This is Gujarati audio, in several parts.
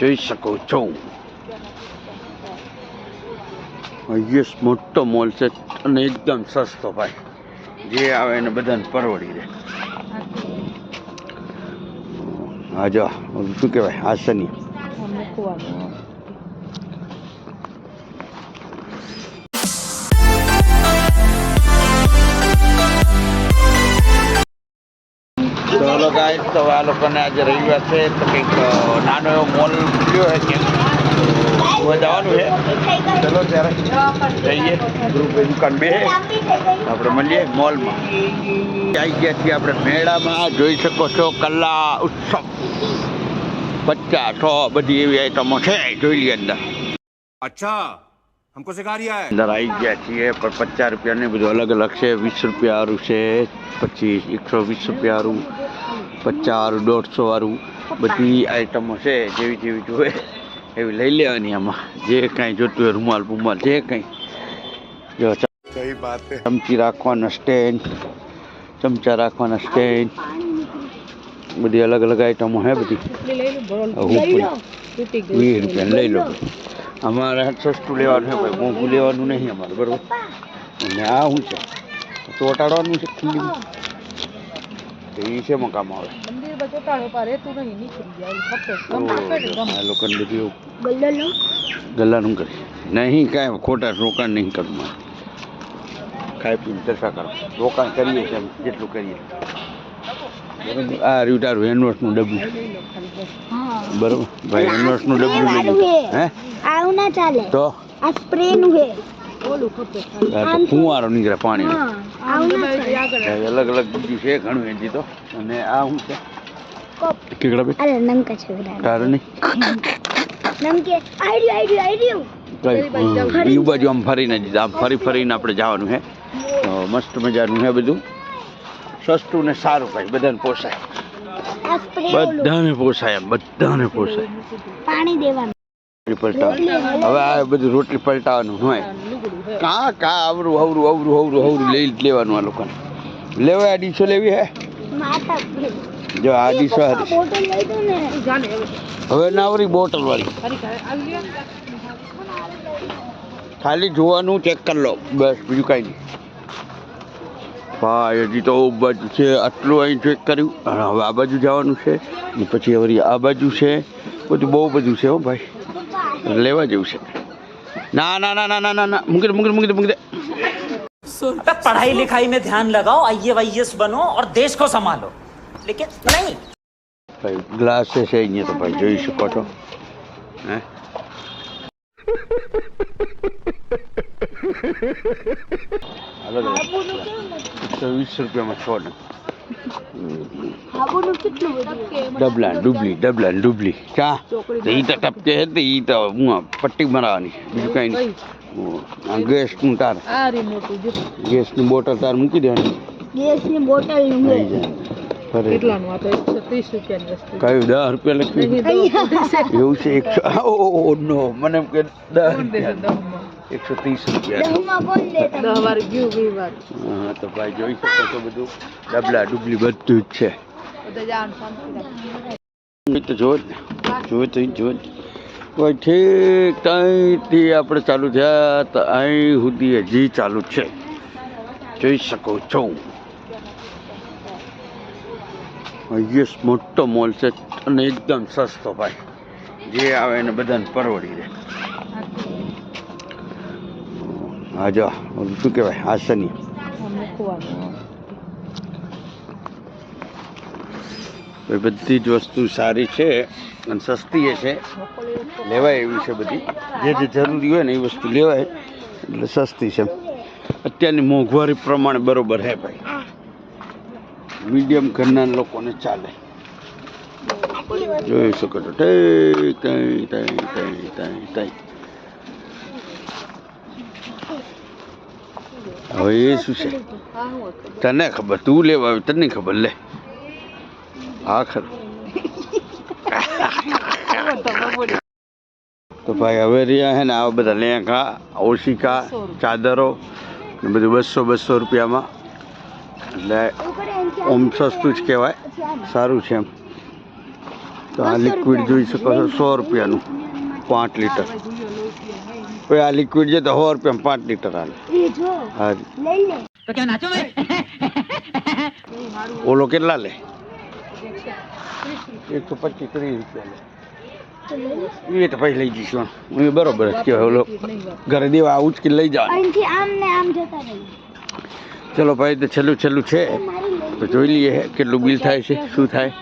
જોઈ શકો છો. યસ, મોટો મોલ છે અને એકદમ સસ્તો ભાઈ. જે આવે એને બધાને પરવડી રહે. હા, જો, શું કહેવાય? આસની તો હલો તો આ લોકોને આજે રવિવાર છે તો કંઈક નાનો એવો મોલ ખુલ્યો હોય કે જવાનું છે? ચલો ત્યારે જઈએ. ગ્રુપ દુકાન બે. આપણે મળીએ મોલમાં આવી ગયા આપણે મેળામાં. જોઈ શકો છો કલા ઉત્સવ. પચાસ છ બધી એવી આઈટમો છે. જોઈ લઈએ અંદર. અચ્છા હમકો સિખા રહ્યા અંદર આઈ ગયા છીએ પણ પચાસ રૂપિયા ને બધું અલગ અલગ છે. વીસ રૂપિયા વાળું છે પછી એકસો વીસ રૂપિયા વાળું પચાસ દોઢસો વાળું બધી આઈટમો છે જેવી જેવી જોવે એવી લઈ લેવાની આમાં. જે કાંઈ જોતું હોય રૂમાલ બુમાલ જે કંઈ. જો ચમચી રાખવાના સ્ટેન્ડ ચમચા રાખવાના સ્ટેન્ડ બધી અલગ અલગ આઈટમો હે બધી. વીસ રૂપિયા લઈ લો. અમારે સસ્તું લેવાનું છે ભાઈ. મોંઘું લેવાનું નહીં અમારે બરાબર? અને આ શું છે? ચોટાડવાનું છે ખુલ્લી તો એ છે મકામ આવે? મંદિર લોકોને બધું ગલ્લાનું? કરી. નહીં કાંઈ ખોટા રોકાણ નહીં કરવું મારે. ખાઈ પીને ચર્ચા કરો રોકાણ કરીએ છીએ જેટલું કરીએ. આ રહ્યું તારું હેન્ડવોશનું ડબ્બું. બરોબર? ભાઈ હેન્ડવોશનું ડબ્બું લઈ લીધું. હે. આવું ના ચાલે. તો? આ સ્પ્રેનું હે. ઓલું આ નીકળે પાણીનો. હા અલગ અલગ બીજું છે ઘણું એથી તો? અને આ શું છે? કેકડા બે? અરે નમકા છે તારે નહીં? નમકે. આઈડિયો આઈડિયો આઈડિયો કઈ બીજું બાજુ આમ ફરીને જ. આમ ફરી ફરીને આપણે જવાનું છે મસ્ત મજાનું છે બધું. સસ્તું ને સારું ભાઈ બધાને પોસાય. બધાને પોસાય એમ બધાને પોસાય. પાણી દેવાનું. રોટલી પલટાવાનું હવે આ બધું રોટલી પલટાવાનું હોય. કા કા આવરું આવરું અવરું આવરું આવરું લઈ લેવાનું આ લોકોને. લેવાય આ ડીશો લેવી હે? જો આ ડીશો હારી છે. બોટલ લઈ દો ને. જાને હવે. ના નાવરી બોટલ વાળી. ખાલી જોવાનું ચેક કરી લો. બસ બીજું કાંઈ નહીં. ભાઈ હજી તો બાજુ છે આટલું અહીં ચેક કર્યું. અને હવે આ બાજુ જવાનું છે. પછી હવે આ બાજુ છે. બધું બહુ બધું છે હો ભાઈ. લેવા જેવું છે. ना ना ना ना ना ना ना। मुंगे मुंगे मुंगे मुंगे अबे पढ़ाई लिखाई में ध्यान लगाओ आईए वाईएस बनो और देश को संभालो। लेकिन नहीं। भाई ग्लास से सही नहीं तो भाई जो इशू कटो अलग है सौ बीस रुपये में छोड़ना। ડબલા ડુબલી ડબલા ડુબલી. ચા તો ઈ તો ટપકે છે તો ઈ તો હું પટ્ટી મરાવાની બીજું કઈ નહીં. આ ગેસનું તાર. ગેસ ગેસની બોટલ તાર મૂકી દેવાની. ગેસની બોટલ કયું? દસ રૂપિયા લખ્યું? એવું છે? એકસો ઓ નો. મને એમ કે દસ રૂપિયા. એકસો ત્રીસ રૂપિયા. હા તો ભાઈ જોઈ શકો છો બધું. ડબલા ડુબલી બધું જ છે. તો જો જ. જો જો જ ત્યાંથી આપણે ચાલુ થયા તો અહીં સુધી હજી ચાલુ છે. જોઈ શકો છો. યસ મોટો મોલ છે અને એકદમ સસ્તો ભાઈ. જે આવે એને બધાને પરવડી રહે હા જો શું કહેવાય? આસની બધી જ વસ્તુ સારી છે અને સસ્તી છે. લેવાય એવી છે બધી. જે જે જરૂરી હોય ને એ વસ્તુ લેવાય. એટલે સસ્તી છે અત્યારની મોંઘવારી પ્રમાણે બરોબર હે ભાઈ. મીડિયમ ઘરના લોકોને ચાલે. જોઈ શકો છો. ટઈ ટઈ ટઈ ટઈ ટઈ હવે એ શું છે? તને ખબર તું લેવા આવી તને ખબર લે. હા ખરું તો ભાઈ હવે રહ્યા હે ને આવા બધા લેંઘા ઓશિકા ચાદરો ને બધું બસો બસો રૂપિયામાં. એટલે ઓમ સસ્તું જ કહેવાય. સારું છે એમ. તો તો આ લિક્વિડ જોઈ શકો છો સો રૂપિયાનું. પાંચ લીટર. હવે આ લિક્વિડ છે તો સો રૂપિયા પાંચ લીટર હાલે હા ઓલો કેટલા લે? એકસો પચીસ. ત્રીસ રૂપિયા તો લે લે. એ તો પછી લઈ જઈશું હું બરોબર જ કહેવાય. ઓલો ઘરે દેવા આ ઉચકી લઈ જવાનું? અહીંથી આમ ને આમ જતા રહીએ ચલો ભાઈ તો છેલ્લું છેલ્લું છે. તો જોઈ લઈએ. કેટલું બિલ થાય છે શું થાય.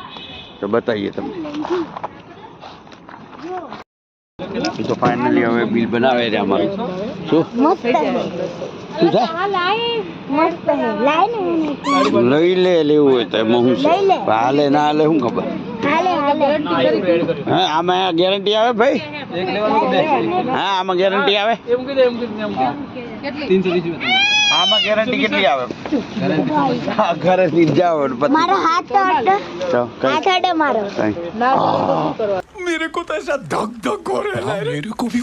તો બતાવીએ તમને. એ તો ફાઇનલી હવે બિલ બનાવે છે અમારું. શું? શું થાય લાઈ લઈ લે લેવું હોય તો એમાં લે. હાલે ના હાલે શું ખબર? હાલે હાલે. હા આમાં ગેરંટી આવે ભાઈ? હા આમાં ગેરંટી આવે. આમાં ગેરંટી કેટલી આવે? ઘરે થી જાઓ ને પછી મારો હાથ તો કરે તો કઈ હાથ અડે મારો કઈ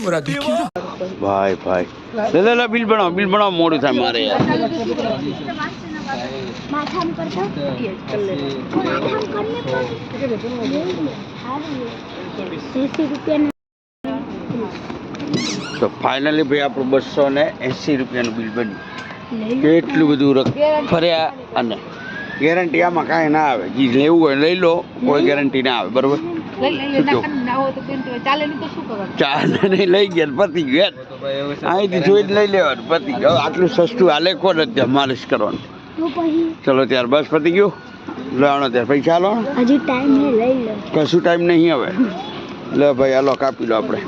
ભાઈ ભાઈ લે લે લે બિલ બનાવો બિલ બનાવો મોડું થાય મારે યાર તો ફાઇનલી ભાઈ આપણું બસો ને એંસી રૂપિયાનું બિલ બન્યું કેટલું બધું ફર્યા અને ગેરંટી આમાં કાંઈ ના આવે. જે લેવું હોય લઈ લો કોઈ ગેરંટી ના આવે બરોબર? શું ચાલે નહીં લઈ ગયા ને પતી ગયું. અહીંથી જોઈને લઈ લેવાનું પતી ગયું. આટલું સસ્તું હાલે કોણ અત્યારે માલિશ કરવાનું. ચલો ત્યાર બસ પતી ગયું. લેવાનો ત્યારે પૈસા લો હજી ટાઈમ લઈ લો. કશું ટાઈમ નહીં હવે. લે ભાઈ હાલો કાપી લો આપણે.